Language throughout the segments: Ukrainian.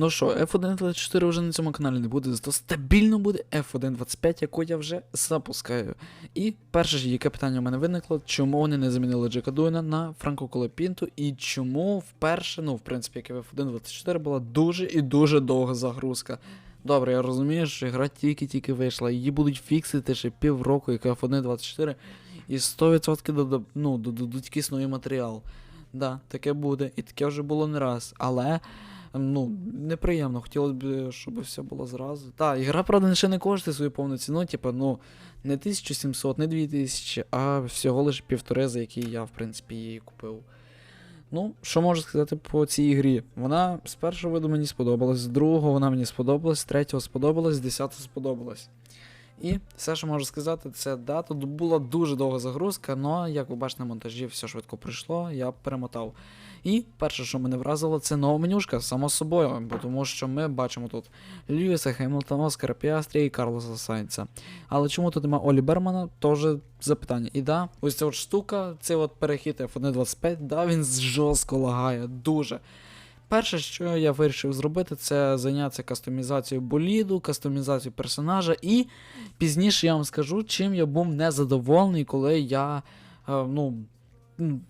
Ну що, F124 вже на цьому каналі не буде, зато стабільно буде F125, яку я вже запускаю. І перше ж, яке питання у мене виникло, чому вони не замінили Джека Дуена на Франко Колопінту, і чому вперше, ну, в принципі, як і в F124 була дуже і дуже довга загрузка. Добре, я розумію, що гра тільки-тільки вийшла, її будуть фіксити ще півроку, як F124, і 100% додадуть ну, додадуть кисновий матеріал. Да, таке буде, і таке вже було не раз. Але ну, неприємно, хотілося б, щоб все було зразу. Так, ігра, правда, ще не коштує свою повну ціну, типу, ну, не 1700, не 2000, а всього лише півтори, за які я, в принципі, її купив. Ну, що можу сказати по цій ігрі? Вона з першого виду мені сподобалась, з другого вона мені сподобалась, з третього сподобалась, з десятого сподобалась. І все, що можу сказати, це да, тут була дуже довга загрузка, але, як ви бачите, на монтажі все швидко прийшло, я перемотав. І перше, що мене вразило, це нова менюшка, само собою, бо тому що ми бачимо тут Льюіса, Хемілтона, Оскара Піастрі і Карлоса Сайнца. Але чому тут нема Олі Бермана, теж запитання. І да, ось ця от штука, цей от перехід F1.25, да, він жорстко лагає, дуже. Перше, що я вирішив зробити, це зайнятися кастомізацією боліду, кастомізацією персонажа, і пізніше я вам скажу, чим я був незадоволений, коли я е, ну,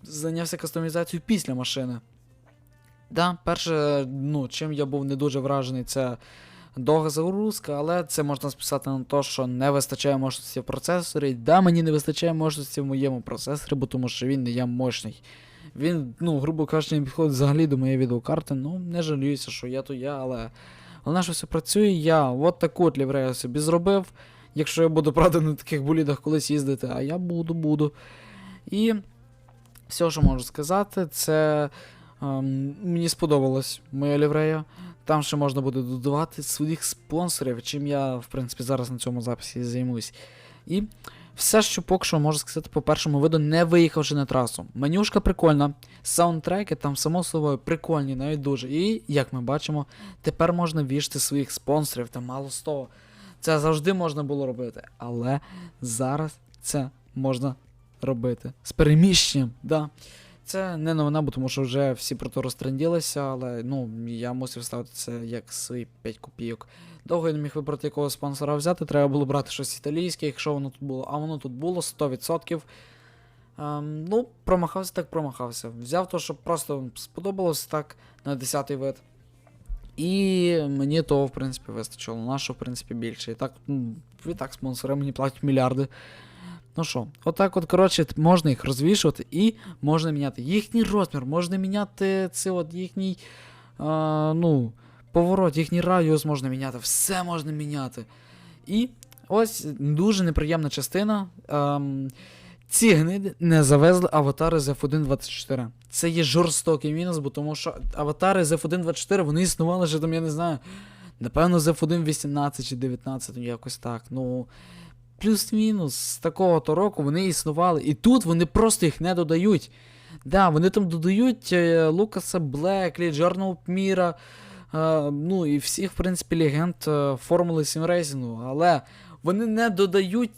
зайнявся кастомізацією після машини. Да, перше, ну, чим я був не дуже вражений, це довга загрузка, але це можна списати на те, що не вистачає мощності в процесорі. Да, мені не вистачає мощності в моєму процесорі, бо тому що він не є мощний. Він, ну, грубо кажучи, не підходить взагалі до моєї відеокарти. Ну, не жаліюся, що я то я, але. Головне, що все працює, я от таку от ліврею собі зробив. Якщо я буду, правда, на таких болідах колись їздити, а я буду, буду. І все, що можу сказати, це ем, мені сподобалась моя ліврея. Там ще можна буде додавати своїх спонсорів, чим я, в принципі, зараз на цьому записі займусь. І все, що поки що можу сказати по першому виду, не виїхавши на трасу. Менюшка прикольна, саундтреки там, само собою, прикольні, навіть дуже. І, як ми бачимо, тепер можна вішати своїх спонсорів, та мало з того. Це завжди можна було робити. Але зараз це можна робити. З переміщенням, да. Це не новина, бо тому що вже всі про то розтренділися, але ну, я мусив ставити це як свої 5 копійок. Довго я не міг вибрати якого спонсора взяти, треба було брати щось італійське, якщо воно тут було, а воно тут було 100%. Ем, ну, промахався, так промахався. Взяв то, що просто сподобалось так на 10-й вид. І мені того, в принципі, вистачило. Нащо, в принципі, більше. І так, ну, і так спонсори мені платять мільярди. Ну що, отак от, коротше, можна їх розвішувати і можна міняти їхній розмір, можна міняти це от їхній. А, ну, поворот, їхній радіус можна міняти, все можна міняти. І ось дуже неприємна частина. Ем, ці гниди не завезли аватари з F1.24. Це є жорстокий мінус, бо тому що аватари з F1.24 вони існували ще там, я не знаю. Напевно, з F1.18 чи 19, ну, якось так. Ну. Плюс-мінус з такого то року вони існували. І тут вони просто їх не додають. Да, вони там додають е, Лукаса Блеклі, Джорнал Міра, е, ну і всіх, в принципі, легенд е, Формули 7 рейсингу, але вони не додають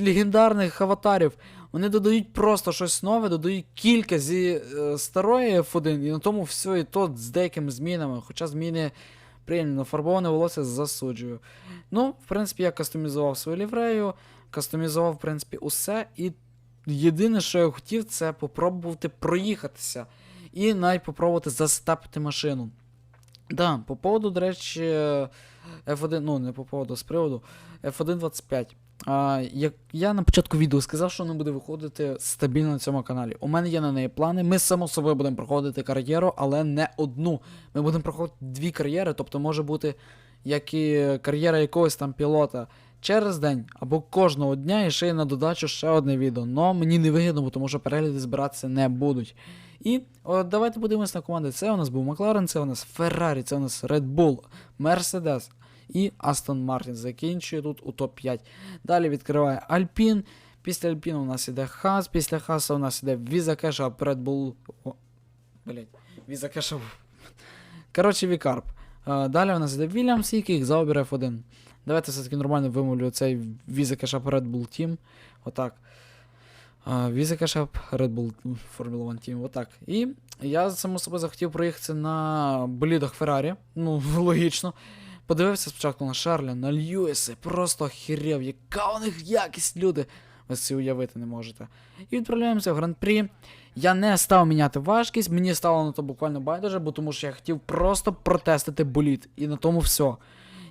легендарних аватарів. Вони додають просто щось нове, додають кілька зі старої F1, і на тому все і то з деякими змінами, хоча зміни приємні, нафарбоване волосся засуджую. Ну, в принципі, я кастомізував свою ліврею, кастомізував, в принципі, усе. І єдине, що я хотів, це попробувати проїхатися. І навіть попробувати застапити машину. Да, по поводу, до речі, F1, ну, не по поводу, з приводу F1.25. А, як я на початку відео сказав, що воно буде виходити стабільно на цьому каналі. У мене є на неї плани. Ми само собою будемо проходити кар'єру, але не одну. Ми будемо проходити дві кар'єри, тобто може бути як і кар'єра якогось там пілота через день або кожного дня і ще й на додачу ще одне відео. Но мені не вигідно, тому що перегляди збиратися не будуть. І от давайте подивимось на команди. Це у нас був Макларен, це у нас Феррарі, це у нас Red Bull, Mercedes і Aston Martin. Закінчує тут у топ-5. Далі відкриває Alpine. Після Alpine у нас іде Хас, після Хаса у нас іде Visa Cash, Red Bull. О, блять, Visa Cash. Коротше, Вікарп. Е, Далі у нас іде Williams, який заобір F1. Давайте все-таки нормально вимовлю цей Visa Cash Red Bull Team. Отак. Віза Кашап, Red Bull Formula One Team, отак. І я само собою захотів проїхатися на болідах Феррарі. Ну, логічно. Подивився спочатку на Шарля, на Льюіса, просто охерів, яка у них якість, люди. Ви це уявити не можете. І відправляємося в гран-прі. Я не став міняти важкість, мені стало на то буквально байдуже, бо тому що я хотів просто протестити боліт. І на тому все.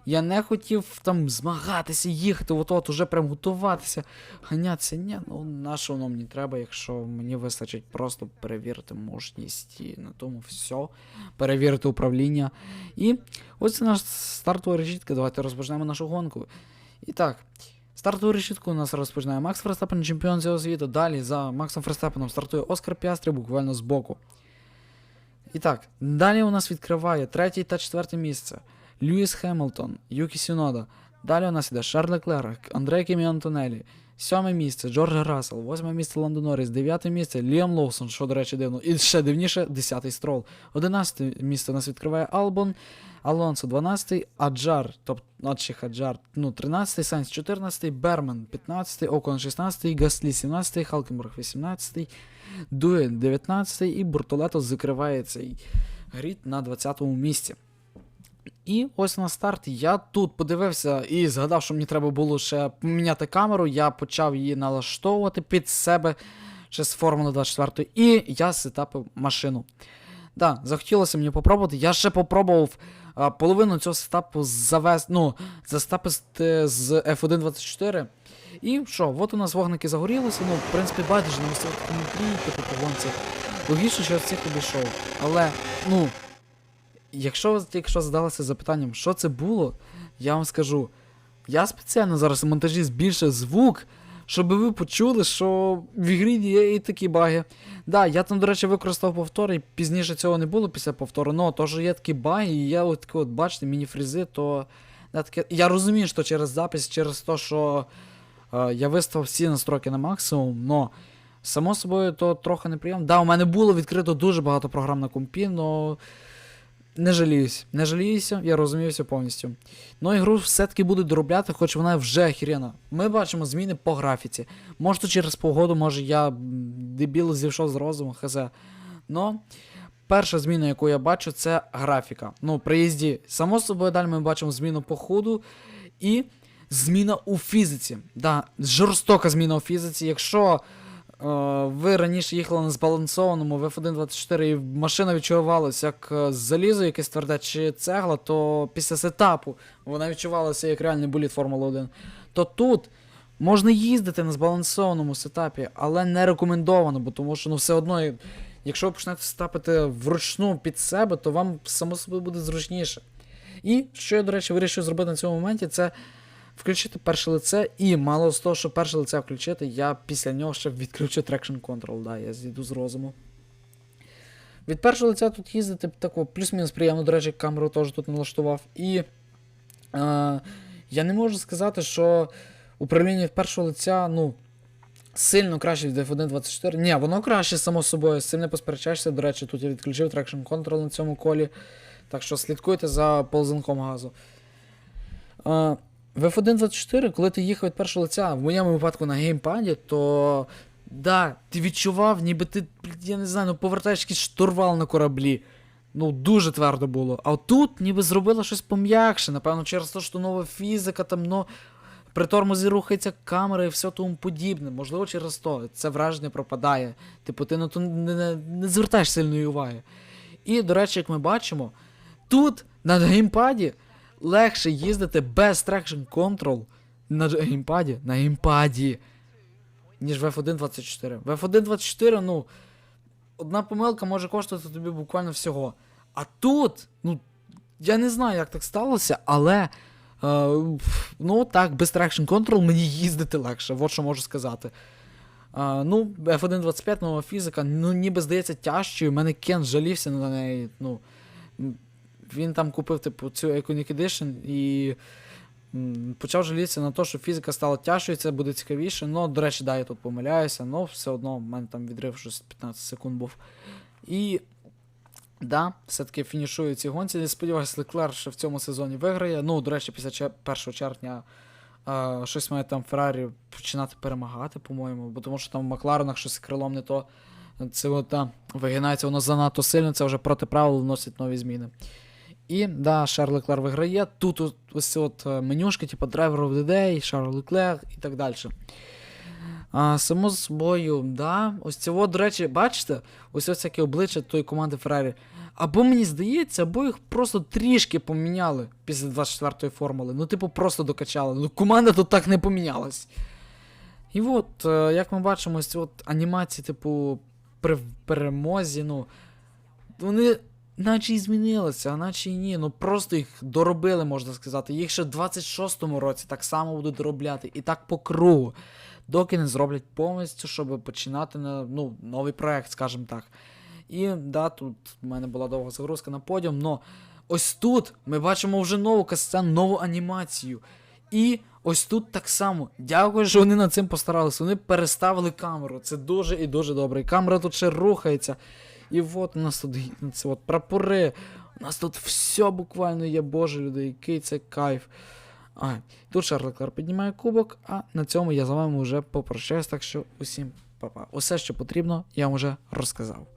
Я не хотів там змагатися, їхати, от от уже прям готуватися, ганятися. Ні, ну на що воно мені треба, якщо мені вистачить просто перевірити мужність і на тому все. Перевірити управління. І ось це наш стартова решітка. Давайте розпочнемо нашу гонку. І так. Стартову решітку у нас розпочинає Макс Ферстапен, чемпіон цього світу. Далі за Максом Ферстапеном стартує Оскар Піастрі буквально збоку. І так, далі у нас відкриває третє та четверте місце. Льюіс Хеммельтон, Юкі Сінода. Далі у нас іде Шарль Леклер, Андре Кімі Антонелі. Сьоме місце Джордж Рассел, восьме місце Ландо Норріс, дев'яте місце Ліам Лоусон, що, до речі, дивно. І ще дивніше, десятий строл. Одинадцяте місце нас відкриває Албон, Алонсо 12, Аджар, тобто Нотчих Аджар, ну, 13, Сайнс 14, Берман 15, Окон 16, Гаслі 17, Халкенбург 18, Дуель 19 і Буртолето закриває цей грід на 20-му місці. І ось на старт я тут подивився і згадав, що мені треба було ще поміняти камеру. Я почав її налаштовувати під себе ще з Формули 24 і я сетапив машину. Да, захотілося мені попробувати. Я ще попробував а, половину цього сетапу завести, ну, застапити з F1.24. І що, от у нас вогники загорілися, ну, в принципі, байдуже на місцевому коментарі, типу по гонці. Логічно, що я всіх обійшов. Але, ну, якщо ви тільки запитанням, що це було, я вам скажу. Я спеціально зараз в монтажі збільшив звук, щоб ви почули, що в ігрі є і такі баги. Да, я там, до речі, використав повтор, і пізніше цього не було після повтору, але то, що є такі баги, і я от от, бачите, міні-фрізи, то. да, таке... Я розумію, що через запис, через те, що е, я виставив всі настройки на максимум, но само собою то трохи неприємно. Да, у мене було відкрито дуже багато програм на компі, але не жаліюсь. Не жаліюся, я розумію все повністю. Ну, ігру все-таки будуть доробляти, хоч вона вже охерена. Ми бачимо зміни по графіці. Може, через погоду, може я м, дебіл зійшов з розуму, хз. Но перша зміна, яку я бачу, це графіка. Ну, при їзді. Само собою далі ми бачимо зміну по ходу і зміна у фізиці. Да, жорстока зміна у фізиці. Якщо ви раніше їхали на збалансованому в F1.24 і машина відчувалася як е, залізо якесь тверде чи цегла, то після сетапу вона відчувалася як реальний боліт Формули 1. То тут можна їздити на збалансованому сетапі, але не рекомендовано, бо тому що ну, все одно, якщо ви почнете сетапити вручну під себе, то вам само собою буде зручніше. І що я, до речі, вирішив зробити на цьому моменті, це включити перше лице, і мало з того, що перше лице включити, я після нього ще відключу Traction Control, да, я зійду з розуму. Від першого лиця тут їздити тако плюс-мінус приємно, до речі, камеру теж тут налаштував. І е, я не можу сказати, що управління від першого лиця, ну. Сильно краще від F1.24. Ні, воно краще, само собою, не посперечаєшся. До речі, тут я відключив Traction Control на цьому колі. Так що слідкуйте за ползунком газу. Е, в F1.24, коли ти їхав від першого лиця, в моєму випадку на геймпаді, то да, ти відчував, ніби ти, я не знаю, ну повертаєш якийсь штурвал на кораблі. Ну, дуже твердо було. А тут ніби зробила щось пом'якше, напевно, через те, що нова фізика, там, ну, при тормозі рухається камера і все тому подібне. Можливо, через то це враження пропадає. Типу, ти на то не, не, не звертаєш сильної уваги. І, до речі, як ми бачимо, тут на геймпаді легше їздити без Traction Control на геймпаді, на геймпаді, ніж в F1.24. В F1.24, ну, одна помилка може коштувати тобі буквально всього. А тут, ну, я не знаю, як так сталося, але. Е, ну так, без Traction Control мені їздити легше, от що можу сказати. А, ну, F1.25 нова фізика, ну ніби здається тяжчою. У мене Кен жалівся на неї. Ну, він там купив, типу, цю Iconic Edition і почав жалітися на те, що фізика стала тяжчою, це буде цікавіше. Ну, до речі, да, я тут помиляюся, але все одно в мене там відрив щось 15 секунд був. І. Да, все-таки фінішує ці гонці. Не сподіваюся, Леклер ще в цьому сезоні виграє. Ну, до речі, після 1 червня щось має там Феррарі починати перемагати, по-моєму, бо тому що там в Макларенах щось крилом не то. Це от, там вигинається воно занадто сильно, це вже проти правил вносить нові зміни. І да, Шарль Леклер виграє. Тут ось от е, менюшки, типу Driver of the Day, Шарль Леклер і так далі. А, само собою, да, ось цього, до речі, бачите, ось ось таке обличчя тої команди Феррарі. Або мені здається, або їх просто трішки поміняли після 24-ї формули. Ну, типу, просто докачали. Ну, команда тут так не помінялась. І от, е, як ми бачимо, ось от анімації, типу, при перемозі, ну. Вони наче і змінилися, а наче і ні. Ну просто їх доробили, можна сказати. Їх ще в 26-му році так само будуть доробляти. І так по кругу. Доки не зроблять повністю, щоб починати на ну, новий проект, скажімо так. І да, тут в мене була довга загрузка на подіум, но ось тут ми бачимо вже нову касцену, нову анімацію. І ось тут так само. Дякую, що вони над цим постаралися. Вони переставили камеру. Це дуже і дуже добре. І камера тут ще рухається. І от у нас тут це от прапори. У нас тут все буквально є, боже люди, який це кайф. А, тут Шарль Леклер піднімає кубок, а на цьому я з вами вже попрощаюсь, так що усім па-па. Усе, що потрібно, я вам вже розказав.